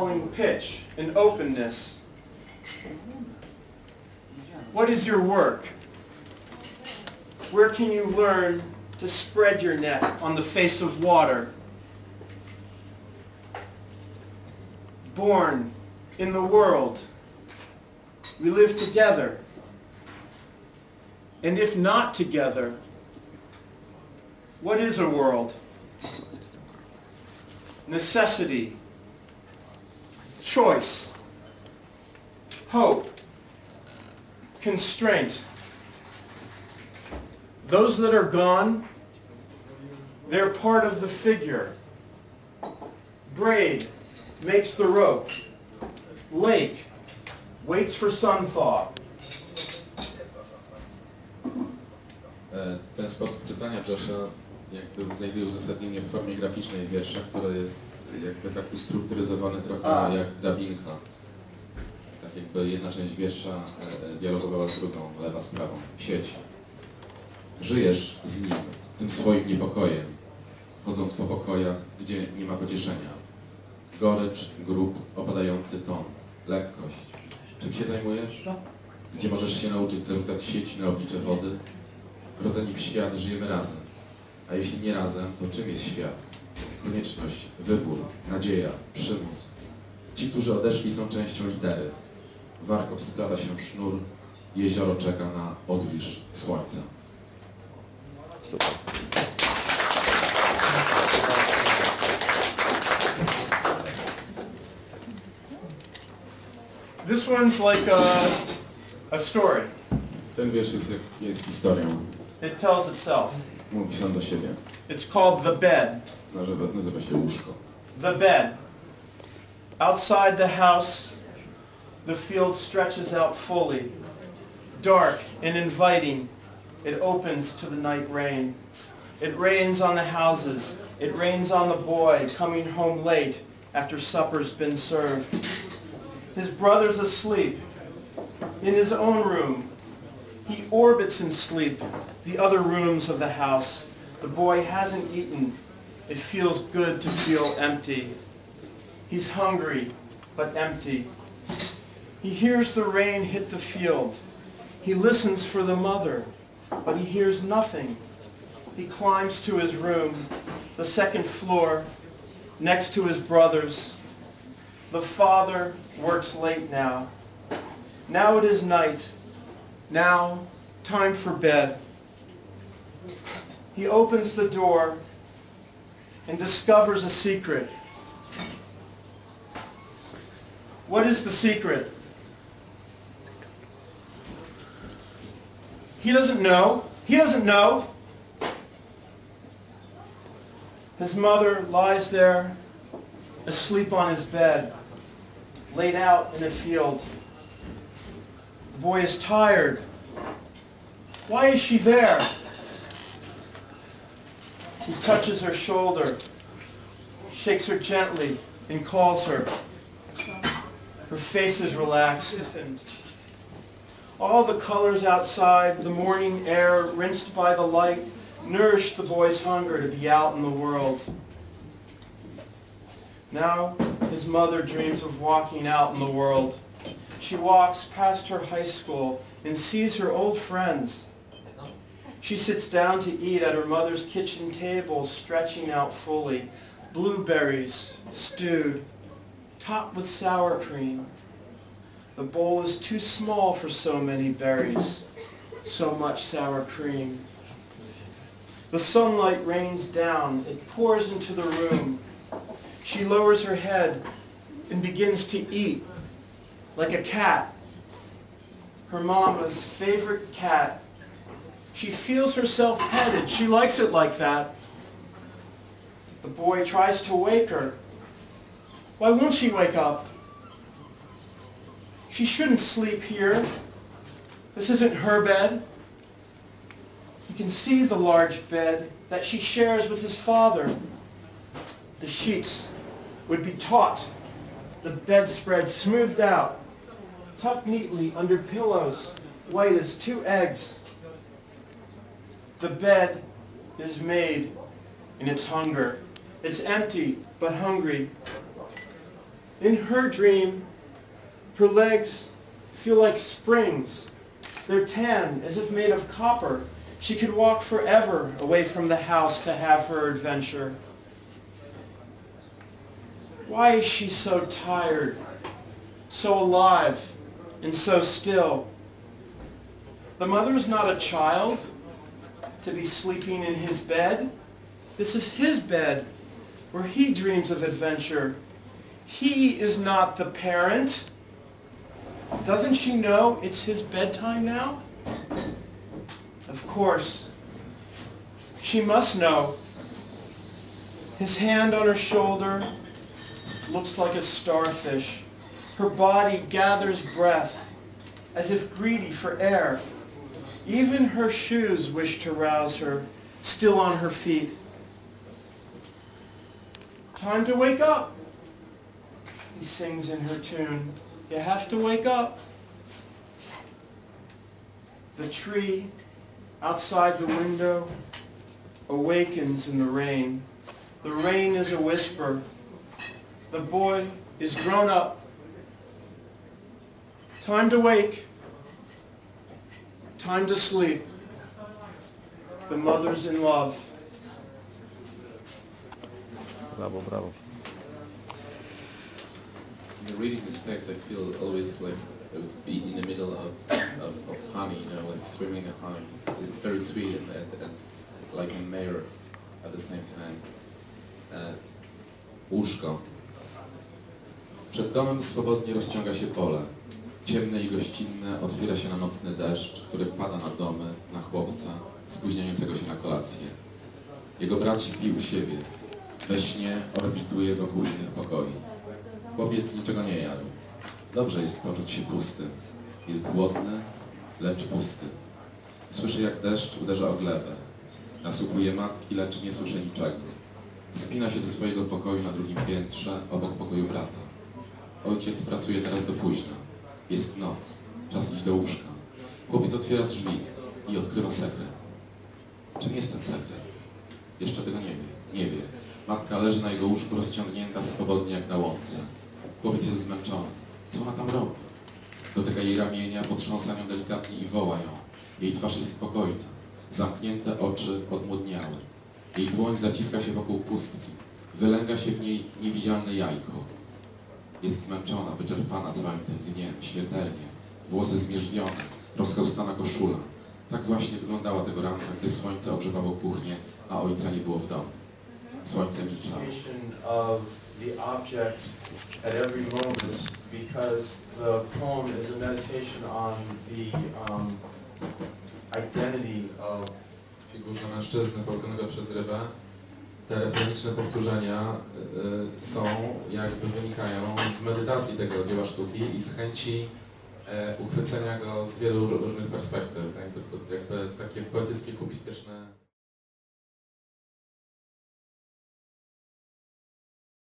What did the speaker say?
falling pitch and openness. What is your work? Where can you learn to spread your net on the face of water? Born in the world, we live together. And if not together, what is a world? Necessity, choice, hope, constraint. Those that are gone, they're part of the figure. Braid makes the rope. Lake waits for sun thaw. Ten sposób czytania Josha jakby znajduje uzasadnienie w formie graficznej wiersza, które jest jakby tak ustrukturyzowane trochę A. jak drabinka. Tak jakby jedna część wiersza e, dialogowała z drugą, lewa z prawą. Sieć. Żyjesz z nim, tym swoim niepokojem, chodząc po pokojach, gdzie nie ma pocieszenia. Gorycz, grób, opadający ton, lekkość. Czym się zajmujesz? Gdzie możesz się nauczyć zarzucać sieci na oblicze wody? Rodzeni w świat żyjemy razem. A jeśli nie razem, to czym jest świat? Konieczność, wybór, nadzieja, przymus. Ci, którzy odeszli, są częścią litery. Warkot splata się w sznur, jezioro czeka na odbliż słońca. Super. This one's like a, a story. Ten wiersz jest, jest historią. It tells itself. Mówi sam siebie. It's called The Bed. Nazywa, nazywa się łóżko. The bed. Outside the house, the field stretches out fully. Dark and inviting, it opens to the night rain. It rains on the houses. It rains on the boy coming home late after supper's been served. His brother's asleep in his own room. He orbits in sleep the other rooms of the house. The boy hasn't eaten. It feels good to feel empty. He's hungry, but empty. He hears the rain hit the field. He listens for the mother, but he hears nothing. He climbs to his room, the second floor, next to his brother's. The father works late now. Now it is night. Now, time for bed. He opens the door and discovers a secret. What is the secret? He doesn't know. He doesn't know. His mother lies there asleep on his bed, laid out in a field. The boy is tired. Why is she there? He touches her shoulder, shakes her gently, and calls her. Her face is relaxed. All the colors outside, the morning air rinsed by the light, nourished the boy's hunger to be out in the world. Now his mother dreams of walking out in the world. She walks past her high school and sees her old friends. She sits down to eat at her mother's kitchen table, stretching out fully. Blueberries, stewed, topped with sour cream. The bowl is too small for so many berries, so much sour cream. The sunlight rains down, it pours into the room. She lowers her head and begins to eat like a cat. Her mama's favorite cat. She feels herself petted. She likes it like that. The boy tries to wake her. Why won't she wake up? She shouldn't sleep here. This isn't her bed. You can see the large bed that she shares with his father. The sheets would be taut, the bedspread smoothed out, tucked neatly under pillows, white as two eggs. The bed is made in its hunger. It's empty but hungry. In her dream, her legs feel like springs. They're tan, as if made of copper. She could walk forever away from the house to have her adventure. Why is she so tired, so alive, and so still? The mother is not a child to be sleeping in his bed. This is his bed where he dreams of adventure. He is not the parent. Doesn't she know it's his bedtime now? Of course. She must know. His hand on her shoulder looks like a starfish. Her body gathers breath as if greedy for air. Even her shoes wish to rouse her, still on her feet. Time to wake up, he sings in her tune. You have to wake up. The tree outside the window awakens in the rain. The rain is a whisper. The boy is grown up. Time to wake. Time to sleep. The mother's in love. Brawo, brawo. When reading this text, I feel always like I would be in the middle of, of, of honey, you know, like swimming in honey. It's very sweet and, and, and like a mirror at the same time. E, łóżko. Przed domem swobodnie rozciąga się pole. Ciemne i gościnne otwiera się na nocny deszcz, który pada na domy, na chłopca, spóźniającego się na kolację. Jego brat śpi u siebie. We śnie orbituje wokół innych pokoi. Chłopiec niczego nie jadł. Dobrze jest poczuć się pustym. Jest głodny, lecz pusty. Słyszy jak deszcz uderza o glebę. Nasłuchuje matki, lecz nie słyszy niczego. Wspina się do swojego pokoju na drugim piętrze, obok pokoju brata. Ojciec pracuje teraz do późna. Jest noc. Czas iść do łóżka. Chłopiec otwiera drzwi i odkrywa sekret. Czym jest ten sekret? Jeszcze tego nie wie. Nie wie. Matka leży na jego łóżku rozciągnięta swobodnie jak na łące. Chłopiec jest zmęczony. Co ona tam robi? Dotyka jej ramienia, potrząsa nią delikatnie i woła ją. Jej twarz jest spokojna. Zamknięte oczy odmłodniały. Jej dłoń zaciska się wokół pustki. Wylęga się w niej niewidzialne jajko. Jest zmęczona, wyczerpana całym tym dniem, śmiertelnie. Włosy zmierzwione, rozchełstana koszula. Tak właśnie wyglądała tego ranka, gdy słońce ogrzewało kuchnię, a ojca nie było w domu. Słońce milczało. the object at every moment because the poem is a meditation on the um, identity of figurze mężczyzny połknionego przez rybę, te refreniczne powtórzenia y, są, jakby wynikają z medytacji tego dzieła sztuki i z chęci e, uchwycenia go z wielu różnych perspektyw. Jakby, jakby takie poetyckie, kubistyczne